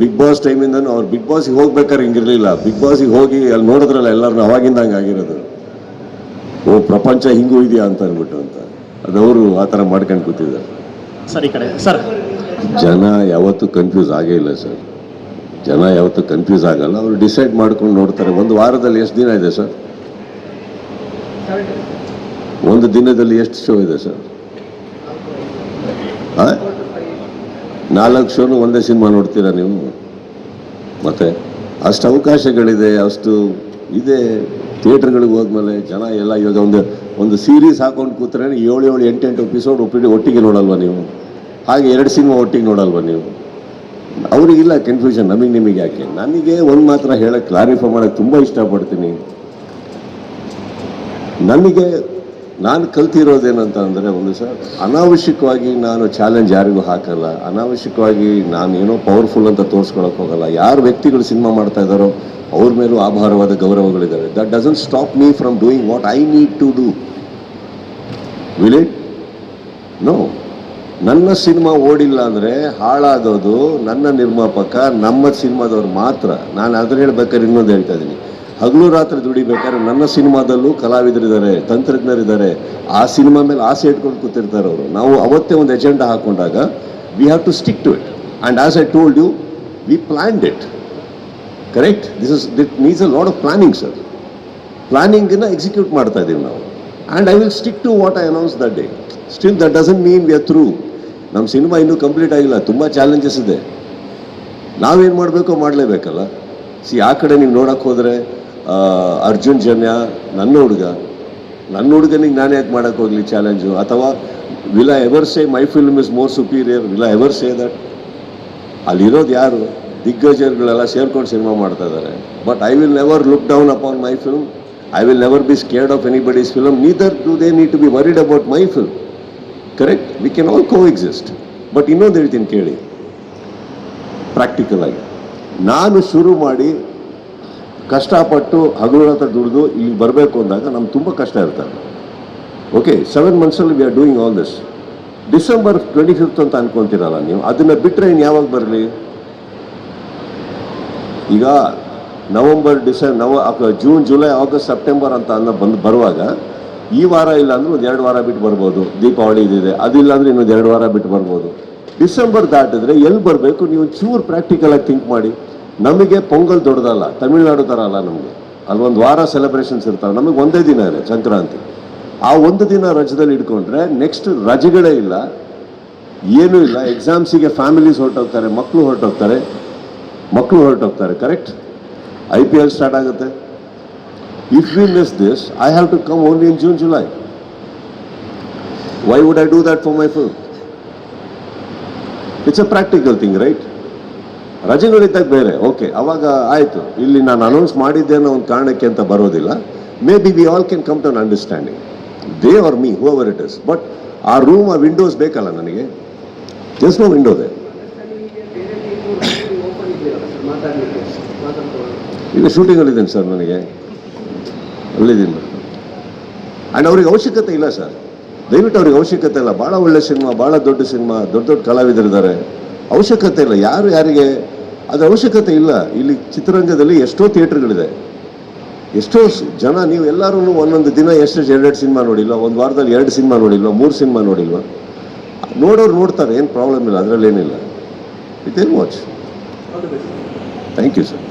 Big boss ಟೈಮಿಂದನೂ ಅವ್ರು big ಬಾಸಿಗೆ ಹೋಗ್ಬೇಕಾದ್ರೆ ಹಿಂಗಿರಲಿಲ್ಲ. Big ಬಾಸಿಗೆ ಹೋಗಿ ಅಲ್ಲಿ ನೋಡಿದ್ರಲ್ಲ ಎಲ್ಲರನ್ನ ಅವಾಗಿಂದ ಹಂಗೆ ಆಗಿರೋದು. ಓ ಪ್ರಪಂಚ ಹಿಂಗೂ ಇದೆಯಾ ಅಂತ ಅಂದ್ಬಿಟ್ಟು ಅಂತ. ಅದವರು ಆ ಥರ ಮಾಡ್ಕೊಂಡು ಕೂತಿದ್ದಾರೆ. ಸರ್ ಈ ಕಡೆ. ಸರ್. ಜನ ಯಾವತ್ತೂ ಕನ್ಫ್ಯೂಸ್ ಆಗೇ ಇಲ್ಲ ಸರ್. ಜನ ಯಾವತ್ತೂ ಕನ್ಫ್ಯೂಸ್ ಆಗಲ್ಲ. ಅವರು ಡಿಸೈಡ್ ಮಾಡ್ಕೊಂಡು ನೋಡ್ತಾರೆ. ಒಂದು ವಾರದಲ್ಲಿ ಎಷ್ಟು ದಿನ ಇದೆ ಸರ್? ಒಂದು ದಿನದಲ್ಲಿ ಎಷ್ಟು ಶೋ ಇದೆ ಸರ್? ಆ? ನಾಲ್ಕು ಶೋನು ಒಂದೇ ಸಿನಿಮಾ ನೋಡ್ತೀರಾ ನೀವು? ಮತ್ತೆ ಅಷ್ಟು ಅವಕಾಶಗಳಿದೆ, ಅಷ್ಟು ಇದೆ, ಥಿಯೇಟ್ರ್ಗಳಿಗೆ ಹೋದ್ಮೇಲೆ ಜನ ಎಲ್ಲ ಇವಾಗ ಒಂದು ಒಂದು ಸೀರೀಸ್ ಹಾಕೊಂಡು ಕೂತ್ರೆ ಏಳು ಏಳು ಎಂಟೆಂಟು ಎಂಟು ಎಪಿಸೋಡ್ ಒಪ್ಪಿಟ್ಟು ಒಟ್ಟಿಗೆ ನೋಡಲ್ವ ನೀವು? ಹಾಗೆ ಎರಡು ಸಿನಿಮಾ ಒಟ್ಟಿಗೆ ನೋಡಲ್ವ ನೀವು? ಅವರಿಗಿಲ್ಲ ಕನ್ಫ್ಯೂಷನ್ ನಮಗೆ ನಿಮಗೆ ಯಾಕೆ? ನನಗೆ ಒಂದು ಮಾತ್ರ ಹೇಳಕ್ಕೆ ಕ್ಲಾರಿಫೈ ಮಾಡೋಕ್ಕೆ ತುಂಬ ಇಷ್ಟಪಡ್ತೀನಿ. ನನಗೆ ನಾನು ಕಲ್ತಿರೋದೇನಂತ ಅಂದರೆ ಒಂದು ಸರ್, ಅನಾವಶ್ಯಕವಾಗಿ ನಾನು ಚಾಲೆಂಜ್ ಯಾರಿಗೂ ಹಾಕಲ್ಲ. ಅನಾವಶ್ಯಕವಾಗಿ ನಾನು ಏನೋ ಪವರ್ಫುಲ್ ಅಂತ ತೋರಿಸ್ಕೊಳಕ್ಕೆ ಹೋಗಲ್ಲ. ಯಾರು ವ್ಯಕ್ತಿಗಳು ಸಿನಿಮಾ ಮಾಡ್ತಾ ಇದ್ದಾರೋ, ಅವ್ರ ಮೇಲೂ ಆಭಾರವಾದ ಗೌರವಗಳಿದ್ದಾವೆ that doesn't stop me from doing what I need to do will no ನನ್ನ ಸಿನಿಮಾ ಓಡಿಲ್ಲ ಅಂದರೆ ಹಾಳಾಗೋದು ನನ್ನ ನಿರ್ಮಾಪಕ, ನಮ್ಮ ಸಿನಿಮಾದವ್ರು ಮಾತ್ರ. ನಾನು ಅದನ್ನ ಹೇಳ್ಬೇಕಾದ್ರೆ ಇನ್ನೊಂದು ಹೇಳ್ತಾ ಇದ್ದೀನಿ. ಹಗಲು ರಾತ್ರಿ ದುಡಿಬೇಕಾದ್ರೆ ನನ್ನ ಸಿನಿಮಾದಲ್ಲೂ ಕಲಾವಿದರಿದ್ದಾರೆ, ತಂತ್ರಜ್ಞರಿದ್ದಾರೆ. ಆ ಸಿನಿಮಾ ಮೇಲೆ ಆಸೆ ಇಟ್ಕೊಂಡು ಕೂತಿರ್ತಾರೆ ಅವರು. ನಾವು ಅವತ್ತೇ ಒಂದು agenda ಹಾಕೊಂಡಾಗ we have to stick to it and as I told you we planned it correct this is that means a lot of planning sir ಪ್ಲಾನಿಂಗನ್ನ execute ಮಾಡ್ತಾ ಇದ್ದೀವಿ ನಾವು. And I will stick to what I announce that day still that doesn't mean we are through ನಮ್ಮ cinema ಇನ್ನೂ complete ಆಗಿಲ್ಲ. ತುಂಬ challenges ಇದೆ. ನಾವೇನು ಮಾಡಬೇಕೋ ಮಾಡಲೇಬೇಕಲ್ಲ. ಸಿ ಆ ಕಡೆ ನೀವು ನೋಡೋಕ್ಕೆ ಹೋದರೆ ಅರ್ಜುನ್ ಜನ್ಯ ನನ್ನ ಹುಡುಗ. ನನ್ನ ಹುಡುಗನಿಗೆ ನಾನು ಯಾಕೆ ಮಾಡೋಕ್ಕೆ ಹೋಗಲಿ ಚಾಲೆಂಜು ಅಥವಾ, will I ever say my film is more superior? Will I ever say that? ಅಲ್ಲಿರೋದು ಯಾರು? ದಿಗ್ಗಜರುಗಳೆಲ್ಲ ಸೇರ್ಕೊಂಡು ಸಿನಿಮಾ ಮಾಡ್ತಾ ಇದ್ದಾರೆ but I will never look down upon my film I will never be scared of anybody's film neither to they need to be worried about my film correct we can all coexist but ಇನ್ನೊಂದು ಹೇಳ್ತೀನಿ ಕೇಳಿ. Practical ಆಗಿ. ನಾನು ಶುರು ಮಾಡಿ ಕಷ್ಟಪಟ್ಟು ಹಗಲು ಹತ್ರ ದುಡಿದು ಇಲ್ಲಿ ಬರಬೇಕು ಅಂದಾಗ ನಮ್ಗೆ ತುಂಬ ಕಷ್ಟ ಇರ್ತಾರೆ okay seven ಮಂತ್ಸಲ್ಲಿ we are doing all this December twenty fifth ಅಂತ ಅನ್ಕೊಂತೀರಲ್ಲ ನೀವು, ಅದನ್ನು ಬಿಟ್ಟರೆ ಇನ್ನು ಯಾವಾಗ ಬರಲಿ? ಈಗ ನವಂಬರ್ ಡಿಸೆಂಬರ್ ನವ ಜೂನ್, ಜುಲೈ, ಆಗಸ್ಟ್, ಸೆಪ್ಟೆಂಬರ್ ಅಂತ ಅನ್ನೋ ಬಂದು ಬರುವಾಗ ಈ ವಾರ ಇಲ್ಲ ಅಂದ್ರೆ ಒಂದು ಎರಡು ವಾರ ಬಿಟ್ಟು ಬರ್ಬೋದು. ದೀಪಾವಳಿ ಇದಿದೆ ಅದಿಲ್ಲ ಅಂದ್ರೆ ಇನ್ನೊಂದು ಎರಡು ವಾರ ಬಿಟ್ಟು ಬರ್ಬೋದು. ಡಿಸೆಂಬರ್ ದಾಟಿದ್ರೆ ಎಲ್ಲಿ ಬರಬೇಕು? ನೀವು ಚೂರು ಪ್ರಾಕ್ಟಿಕಲ್ ಆಗಿ ಥಿಂಕ್ ಮಾಡಿ. ನಮಗೆ ಪೊಂಗಲ್ ದೊಡ್ಡದಲ್ಲ, ತಮಿಳ್ನಾಡು ಥರ ಅಲ್ಲ ನಮಗೆ. ಅಲ್ಲೊಂದು ವಾರ ಸೆಲೆಬ್ರೇಷನ್ಸ್ ಇರ್ತಾವೆ. ನಮಗೆ ಒಂದೇ ದಿನ ಇದೆ, ಸಂಕ್ರಾಂತಿ. ಆ ಒಂದು ದಿನ ರಜದಲ್ಲಿ ಇಟ್ಕೊಂಡ್ರೆ ನೆಕ್ಸ್ಟ್ ರಜೆಗಳೇ ಇಲ್ಲ. ಏನೂ ಇಲ್ಲ. ಎಕ್ಸಾಮ್ಸಿಗೆ ಫ್ಯಾಮಿಲೀಸ್ ಹೊರಟೋಗ್ತಾರೆ ಮಕ್ಕಳು ಹೊರಟೋಗ್ತಾರೆ. ಮಕ್ಕಳು ಹೊರಟೋಗ್ತಾರೆ correct I P L start ಆಗುತ್ತೆ. If we miss this I have to come only in June July why would I do that for my full it's a practical thing right ರಜೆಗಳಿದ್ದಾಗ ಬೇರೆ. Okay ಅವಾಗ ಆಯಿತು. ಇಲ್ಲಿ ನಾನು announce ಮಾಡಿದ್ದೆ ಅನ್ನೋ ಒಂದು ಕಾರಣಕ್ಕೆ ಅಂತ ಬರೋದಿಲ್ಲ. Maybe we all can come to an understanding they are me who our it is but ಆ ರೂಮ್ ಆ ವಿಂಡೋಸ್ ಬೇಕಲ್ಲ ನನಗೆ? ಜಸ್ಟ್ ನೋ ವಿಂಡೋ ದೇ ಈಗ ಶೂಟಿಂಗಲ್ಲಿದ್ದೇನೆ ಸರ್ ನನಗೆ. ಅಲ್ಲಿದ್ದೀನಿ. ಆ್ಯಂಡ್ ಅವ್ರಿಗೆ ಅವಶ್ಯಕತೆ ಇಲ್ಲ ಸರ್. ದಯವಿಟ್ಟು ಅವ್ರಿಗೆ ಅವಶ್ಯಕತೆ ಇಲ್ಲ. ಭಾಳ ಒಳ್ಳೆ ಸಿನಿಮಾ ಭಾಳ ದೊಡ್ಡ ಸಿನಿಮಾ, ದೊಡ್ಡ ದೊಡ್ಡ ಕಲಾವಿದರಿದ್ದಾರೆ. ಅವಶ್ಯಕತೆ ಇಲ್ಲ. ಯಾರು ಯಾರಿಗೆ ಅದ್ರ ಅವಶ್ಯಕತೆ ಇಲ್ಲ. ಇಲ್ಲಿ ಚಿತ್ರರಂಗದಲ್ಲಿ ಎಷ್ಟೋ ಥಿಯೇಟ್ರ್ಗಳಿದೆ. ಎಷ್ಟೋ ಜನ ನೀವು ಎಲ್ಲರೂ ಒಂದೊಂದು ದಿನ ಎಷ್ಟು ಎರಡೆರಡು ಸಿನಿಮಾ ನೋಡಿಲ್ಲ ಒಂದು ವಾರದಲ್ಲಿ ಎರಡು ಸಿನಿಮಾ ನೋಡಿಲ್ವ? ಮೂರು ಸಿನಿಮಾ ನೋಡಿಲ್ವ? ನೋಡೋರು ನೋಡ್ತಾರೆ ಏನು ಪ್ರಾಬ್ಲಮ್ ಇಲ್ಲ. ಅದರಲ್ಲಿ ಏನಿಲ್ಲ ಇಟ್ ಏನ್ ವಾಚ್ ಥ್ಯಾಂಕ್ ಯು ಸರ್.